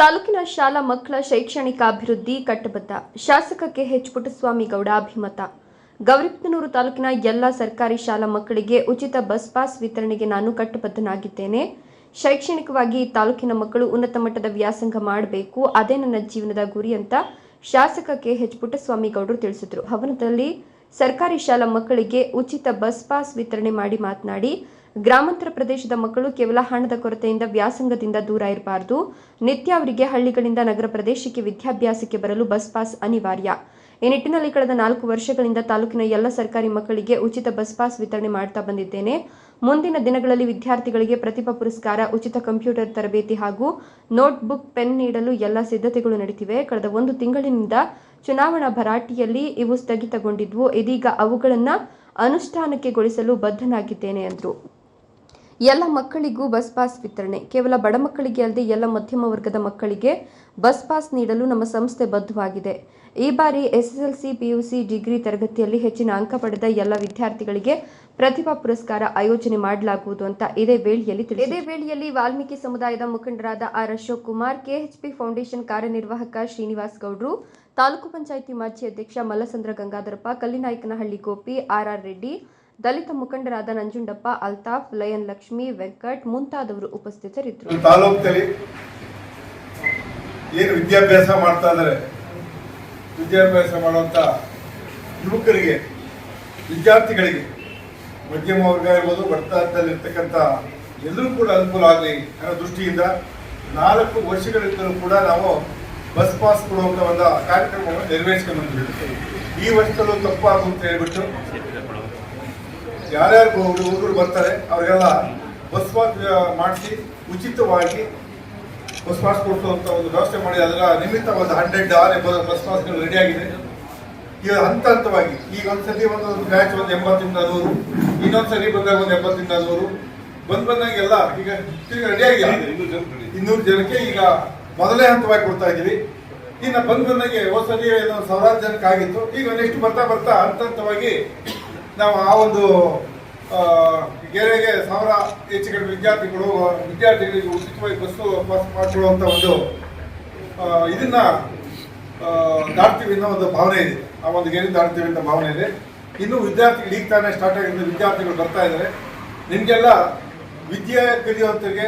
ತಾಲೂಕಿನ ಶಾಲಾ ಮಕ್ಕಳ ಶೈಕ್ಷಣಿಕ ಅಭಿವೃದ್ಧಿ ಕಟ್ಟಬದ್ಧ. ಶಾಸಕ ಕೆಎಚ್ ಪುಟ್ಟಸ್ವಾಮಿ ಗೌಡ ಅಭಿಮತ. ಗೌರಿಬಿದನೂರು ತಾಲೂಕಿನ ಎಲ್ಲ ಸರ್ಕಾರಿ ಶಾಲಾ ಮಕ್ಕಳಿಗೆ ಉಚಿತ ಬಸ್ ಪಾಸ್ ವಿತರಣೆಗೆ ನಾನು ಕಟ್ಟಬದ್ಧನಾಗಿದ್ದೇನೆ. ಶೈಕ್ಷಣಿಕವಾಗಿ ತಾಲೂಕಿನ ಮಕ್ಕಳು ಉನ್ನತ ಮಟ್ಟದ ವ್ಯಾಸಂಗ ಮಾಡಬೇಕು. ಅದೇ ನನ್ನ ಜೀವನದ ಗುರಿ ಅಂತ ಶಾಸಕ ಕೆಎಚ್ ಪುಟ್ಟಸ್ವಾಮಿ ಗೌಡರು ತಿಳಿಸಿದರು. ಭವನದಲ್ಲಿ ಸರ್ಕಾರಿ ಶಾಲಾ ಮಕ್ಕಳಿಗೆ ಉಚಿತ ಬಸ್ ಪಾಸ್ ವಿತರಣೆ ಮಾಡಿ ಮಾತನಾಡಿ, ಗ್ರಾಮಾಂತರ ಪ್ರದೇಶದ ಮಕ್ಕಳು ಕೇವಲ ಹಣದ ಕೊರತೆಯಿಂದ ವ್ಯಾಸಂಗದಿಂದ ದೂರ ಇರಬಾರದು. ನಿತ್ಯ ಅವರಿಗೆ ಹಳ್ಳಿಗಳಿಂದ ನಗರ ಪ್ರದೇಶಕ್ಕೆ ವಿದ್ಯಾಭ್ಯಾಸಕ್ಕೆ ಬರಲು ಬಸ್ ಪಾಸ್ ಅನಿವಾರ್ಯ. ಈ ನಿಟ್ಟಿನಲ್ಲಿ ಕಳೆದ ನಾಲ್ಕು ವರ್ಷಗಳಿಂದ ತಾಲೂಕಿನ ಎಲ್ಲ ಸರ್ಕಾರಿ ಮಕ್ಕಳಿಗೆ ಉಚಿತ ಬಸ್ ಪಾಸ್ ವಿತರಣೆ ಮಾಡ್ತಾ ಬಂದಿದ್ದೇನೆ. ಮುಂದಿನ ದಿನಗಳಲ್ಲಿ ವಿದ್ಯಾರ್ಥಿಗಳಿಗೆ ಪ್ರತಿಭಾ ಪುರಸ್ಕಾರ, ಉಚಿತ ಕಂಪ್ಯೂಟರ್ ತರಬೇತಿ ಹಾಗೂ ನೋಟ್ಬುಕ್, ಪೆನ್ ನೀಡಲು ಎಲ್ಲ ಸಿದ್ಧತೆಗಳು ನಡೆದಿವೆ ಕಳೆದ ಒಂದು ತಿಂಗಳಿನಿಂದ ಚುನಾವಣಾ ಭರಾಟಿಯಲ್ಲಿ ಇವು ಸ್ಥಗಿತಗೊಂಡಿದ್ವು. ಇದೀಗ ಅವುಗಳನ್ನು ಅನುಷ್ಠಾನಕ್ಕೆಗೊಳಿಸಲು ಬದ್ಧನಾಗಿದ್ದೇನೆ ಎಂದರು ಎಲ್ಲ ಮಕ್ಕಳಿಗೂ ಬಸ್ ಪಾಸ್ ವಿತರಣೆ. ಕೇವಲ ಬಡ ಮಕ್ಕಳಿಗೆ ಅಲ್ಲದೆ ಎಲ್ಲ ಮಧ್ಯಮ ವರ್ಗದ ಮಕ್ಕಳಿಗೆ ಬಸ್ ಪಾಸ್ ನೀಡಲು ನಮ್ಮ ಸಂಸ್ಥೆ ಬದ್ಧವಾಗಿದೆ. ಈ ಬಾರಿ ಎಸ್ಎಸ್ಎಲ್ಸಿ, ಪಿಯುಸಿ, ಡಿಗ್ರಿ ತರಗತಿಯಲ್ಲಿ ಹೆಚ್ಚಿನ ಅಂಕ ಪಡೆದ ಎಲ್ಲ ವಿದ್ಯಾರ್ಥಿಗಳಿಗೆ ಪ್ರತಿಭಾ ಪುರಸ್ಕಾರ ಆಯೋಜನೆ ಮಾಡಲಾಗುವುದು ಅಂತ ಇದೇ ವೇಳೆಯಲ್ಲಿ ತಿಳಿಸಿದೆ ಇದೇ ವೇಳೆಯಲ್ಲಿ ವಾಲ್ಮೀಕಿ ಸಮುದಾಯದ ಮುಖಂಡರಾದ R Ashok Kumar, KHP foundation ಕಾರ್ಯನಿರ್ವಾಹಕ ಶ್ರೀನಿವಾಸ್ ಗೌಡ್ರು, ತಾಲೂಕು ಪಂಚಾಯಿತಿ ಮಾಜಿ ಅಧ್ಯಕ್ಷ ಮಲ್ಲಸಂದ್ರ ಗಂಗಾಧರಪ್ಪ, ಕಲ್ಲಿನಾಯಕನಹಳ್ಳಿ ಗೋಪಿ ಆರ್ಆರ್ ರೆಡ್ಡಿ ದಲಿತ ಮುಖಂಡರಾದ ನಂಜುಂಡಪ್ಪ, ಅಲ್ತಾಫ್, ಲಯನ್ ಲಕ್ಷ್ಮಿ, ವೆಂಕಟ್ ಮುಂತಾದವರು ಉಪಸ್ಥಿತರಿದ್ದರು. ತಾಲೂಕಿನಲ್ಲಿ ಏನು ವಿದ್ಯಾಭ್ಯಾಸ ಮಾಡ್ತಾ ಇದ್ದಾರೆ? ವಿದ್ಯಾಭ್ಯಾಸ ಮಾಡುವಂತ ಯುವಕರಿಗೆ, ವಿದ್ಯಾರ್ಥಿಗಳಿಗೆ ಮಧ್ಯಮ ವರ್ಗ ಇರ್ಬೋದು ಬಡತನದಲ್ಲಿರ್ತಕ್ಕಂಥ ಎಲ್ಲರೂ ಕೂಡ ಅನುಕೂಲ ಆಗಲಿ ಅನ್ನೋ ದೃಷ್ಟಿಯಿಂದ ನಾಲ್ಕು ವರ್ಷಗಳಿಂದಲೂ ಕೂಡ ನಾವು ಬಸ್ ಪಾಸ್ ಕೊಡುವಂಥ ಒಂದು ಕಾರ್ಯಕ್ರಮವನ್ನು ನೆರವೇರಿಸ್ಕೊಂಡು ಈ ವರ್ಷದಲ್ಲೂ ತಪ್ಪಾಗುತ್ತೆ ಅಂತ ಹೇಳ್ಬಿಟ್ಟು ಯಾರ್ಯಾರು ಹುಡುಗರು ಬರ್ತಾರೆ, ಅವರಿಗೆಲ್ಲ ಬಸ್ ಪಾಸ್ ಮಾಡಿಸಿ ಉಚಿತವಾಗಿ ಬಸ್ ಪಾಸ್ ಕೊಡಿಸುವಂತ ಒಂದು ವ್ಯವಸ್ಥೆ ಮಾಡಿ, ಅದರ ನಿಮಿತ್ತ ಒಂದು ಹಂಡ್ರೆಡ್ ಆರ್ ಎಂಬತ್ತು ಬಸ್ ಪಾಸ್ಗಳು ರೆಡಿ ಆಗಿದೆ. ಈಗ ಹಂತ ಹಂತವಾಗಿ, ಈಗ ಒಂದ್ಸತಿ ಒಂದು ಬ್ಯಾಚ್ ಒಂದು ಎಂಬತ್ತರಿಂದ ನೂರು ಇನ್ನೊಂದ್ಸರಿ ಬಂದಾಗ ಒಂದು ಎಂಬತ್ತರಿಂದ ನೂರು, ಬಂದ್ ಬಂದಂಗೆಲ್ಲ ಈಗ ಈಗ ರೆಡಿ ಆಗಿದೆ. ಇನ್ನೂರು ಜನಕ್ಕೆ ಈಗ ಮೊದಲೇ ಹಂತವಾಗಿ ಕೊಡ್ತಾ ಇದ್ದೀವಿ. ಇನ್ನು ಬಂದ್ ಬಂದಂಗೆ ಹೋದ್ಸಲಿ ಏನೋ ಸಾವಿರಾರು ಜನಕ್ಕೆ ಆಗಿತ್ತು. ಈಗ ನೆಕ್ಸ್ಟ್ ಬರ್ತಾ ಬರ್ತಾ ಹಂತ ಹಂತವಾಗಿ ನಾವು ಆ ಒಂದು ಗೆರೆಗೆ ಸಾವಿರ ಹೆಚ್ಚು ಕಡಿಮೆ ವಿದ್ಯಾರ್ಥಿಗಳು, ವಿದ್ಯಾರ್ಥಿಗಳಿಗೆ ಉಚಿತವಾಗಿ ಬಸ್ಸು ಪಾಸ್ ಮಾಡಿಕೊಳ್ಳುವಂಥ ಒಂದು ಇದನ್ನ ದಾಟ್ತೀವಿ ಅನ್ನೋ ಒಂದು ಭಾವನೆ ಇದೆ. ಆ ಒಂದು ಗೆರೆ ದಾಟ್ತೀವಿ ಅಂತ ಭಾವನೆ ಇದೆ. ಇನ್ನು ವಿದ್ಯಾರ್ಥಿ ಈಗ ತಾನೇ ಸ್ಟಾರ್ಟ್ ಆಗಿದ್ದು ವಿದ್ಯಾರ್ಥಿಗಳು ಬರ್ತಾ ಇದ್ದಾರೆ ನಿಮಗೆಲ್ಲ ವಿದ್ಯೆ ಕಲಿಯುವಂಥವ್ರಿಗೆ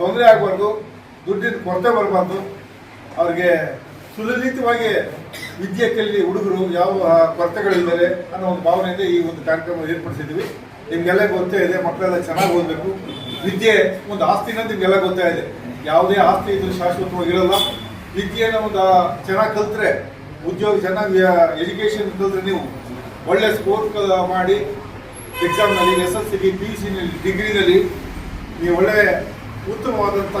ತೊಂದರೆ ಆಗಬಾರ್ದು, ದುಡ್ಡಿನ ಕೊರತೆ ಬರಬಾರ್ದು. ಅವ್ರಿಗೆ ಸುಲಲಿತವಾಗಿ ವಿದ್ಯೆ ಕಲಿ ಹುಡುಗರು ಯಾವ ಕೊರತೆಗಳಿದ್ದಾರೆ ಅನ್ನೋ ಒಂದು ಭಾವನೆಯಿಂದ ಈ ಒಂದು ಕಾರ್ಯಕ್ರಮ ಏರ್ಪಡಿಸಿದ್ವಿ ನಿಮ್ಗೆಲ್ಲ ಗೊತ್ತೇ ಇದೆ, ಮಕ್ಕಳೆಲ್ಲ ಚೆನ್ನಾಗಿ ಓದಬೇಕು. ವಿದ್ಯೆ ಒಂದು ಆಸ್ತಿನ ನಿಮ್ಗೆಲ್ಲ ಗೊತ್ತಾ ಇದೆ. ಯಾವುದೇ ಆಸ್ತಿ ಇದು ಶಾಶ್ವತವಾಗಿರಲ್ಲ ವಿದ್ಯೆನ ಒಂದು ಚೆನ್ನಾಗಿ ಕಲ್ತ್ರೆ, ಉದ್ಯೋಗ ಚೆನ್ನಾಗಿ ಎಜುಕೇಷನ್ ಕಲ್ತ್ರೆ ನೀವು ಒಳ್ಳೆ ಸ್ಕೋರ್ ಮಾಡಿ ಎಕ್ಸಾಮ್ನಲ್ಲಿ ಎಸ್ ಎಲ್ ಸಿಗೆ ಪಿ ಯು ಸಿನಲ್ಲಿ ಡಿಗ್ರಿನಲ್ಲಿ ನೀವು ಒಳ್ಳೆ ಉತ್ತಮವಾದಂಥ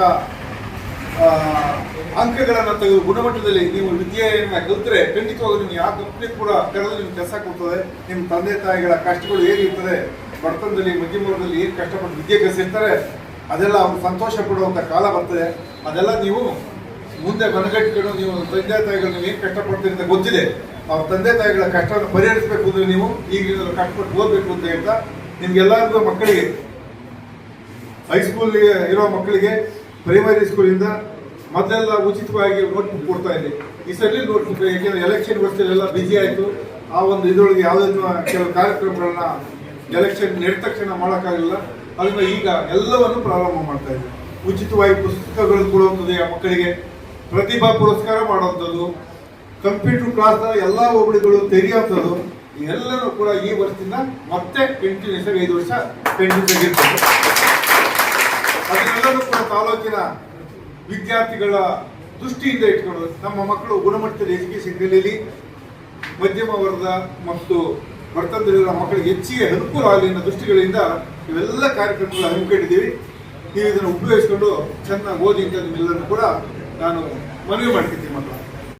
ಅಂಕಗಳನ್ನು ತೆಗೆದು ಗುಣಮಟ್ಟದಲ್ಲಿ ನೀವು ವಿದ್ಯೆಯನ್ನು ಕಲಿತರೆ ಖಂಡಿತವಾಗ ನಿಮ್ಗೆ ಯಾವ ಕಂಪ್ನಿ ಕೂಡ ಕರೆದು ನಿಮ್ಗೆ ಕೆಲಸ ಕೊಡ್ತದೆ. ನಿಮ್ಮ ತಂದೆ, ತಾಯಿಗಳ ಕಷ್ಟಗಳು ಏನಿರ್ತದೆ ಬಡತನದಲ್ಲಿ ಮಧ್ಯಮ ವರ್ಗದಲ್ಲಿ ಏನು ಕಷ್ಟಪಟ್ಟು ವಿದ್ಯೆ ಕಲಿಸಿರ್ತಾರೆ ಅದೆಲ್ಲ ಅವ್ರು ಸಂತೋಷ ಪಡುವಂಥ ಕಾಲ ಬರ್ತದೆ. ಅದೆಲ್ಲ ನೀವು ಮುಂದೆ ಮನಗಟ್ಟಿಕೊಂಡು ನೀವು ತಂದೆ, ತಾಯಿಗಳು ನೀವು ಏನು ಕಷ್ಟಪಡ್ತೀರಿ ಅಂತ ಗೊತ್ತಿದೆ. ಅವ್ರ ತಂದೆ, ತಾಯಿಗಳ ಕಷ್ಟವನ್ನು ಪರಿಹರಿಸಬೇಕು ಅಂದ್ರೆ ನೀವು ಈಗಿನ ಕಷ್ಟಪಟ್ಟು ಓದಬೇಕು ಅಂತ ಹೇಳ್ತಾ ನಿಮ್ಗೆಲ್ಲರಿಗೂ ಮಕ್ಕಳಿಗೆ ಹೈಸ್ಕೂಲ್ ಇರೋ ಮಕ್ಕಳಿಗೆ ಪ್ರೈಮರಿ ಸ್ಕೂಲಿಂದ ಮೊದಲೆಲ್ಲ ಉಚಿತವಾಗಿ ನೋಟ್ಬುಕ್ ಕೊಡ್ತಾ ಇದೆ ಈ ಸಲ ನೋಟ್ಬುಕ್ ಯಾಕೆಂದ್ರೆ ಎಲೆಕ್ಷನ್ ವರ್ಷದಲ್ಲೆಲ್ಲ ಬಿಜಿ ಆಯಿತು. ಆ ಒಂದು ಇದರೊಳಗೆ ಯಾವುದನ್ನು ಕೆಲವು ಕಾರ್ಯಕ್ರಮಗಳನ್ನ ಎಲೆಕ್ಷನ್ ನೆಟ್ಟ ತಕ್ಷಣ ಮಾಡೋಕ್ಕಾಗಲಿಲ್ಲ. ಅದರಿಂದ ಈಗ ಎಲ್ಲವನ್ನು ಪ್ರಾರಂಭ ಮಾಡ್ತಾ ಇದ್ದೀವಿ ಉಚಿತವಾಗಿ ಪುಸ್ತಕಗಳು ಕೊಡುವಂಥದ್ದು ಆ ಮಕ್ಕಳಿಗೆ. ಪ್ರತಿಭಾ ಪುರಸ್ಕಾರ ಮಾಡುವಂಥದ್ದು. ಕಂಪ್ಯೂಟರ್ ಕ್ಲಾಸ್ನ ಎಲ್ಲ ಹೋಬಳಿಗಳು ತೆರೆಯುವಂಥದ್ದು. ಎಲ್ಲರೂ ಕೂಡ ಈ ವರ್ಷದಿಂದ ಮತ್ತೆ ಕಂಟಿನ್ಯೂಸ್ ಆಗಿ ಐದು ವರ್ಷ ಕಂಟಿನ್ಯೂಸ್ ಆಗಿರ್ತದೆ. ಅದನ್ನೆಲ್ಲರೂ ಕೂಡ ತಾಲೂಕಿನ ವಿದ್ಯಾರ್ಥಿಗಳ ದೃಷ್ಟಿಯಿಂದ ಇಟ್ಕೊಂಡು ನಮ್ಮ ಮಕ್ಕಳು ಗುಣಮಟ್ಟದ ಎಜುಕೇಶನ್ ಕಲೀಲಿ ಮಧ್ಯಮ ವರ್ಗ ಮತ್ತು ಬಡತನದಲ್ಲಿರುವ ಮಕ್ಕಳಿಗೆ ಹೆಚ್ಚಿಗೆ ಅನುಕೂಲ ಆಗಲಿ ಅನ್ನೋ ದೃಷ್ಟಿಗಳಿಂದ ಇವೆಲ್ಲ ಕಾರ್ಯಕ್ರಮಗಳು ಹಮ್ಮಿಕೊಂಡಿದ್ದೀವಿ. ನೀವು ಇದನ್ನು ಉಪಯೋಗಿಸ್ಕೊಂಡು ಚೆನ್ನಾಗಿ ಓದಿ ಅಂತ ನಿಮ್ಮೆಲ್ಲರೂ ಕೂಡ ನಾನು ಮನವಿ ಮಾಡ್ತಿದ್ದೀನಿ ಮಕ್ಕಳು.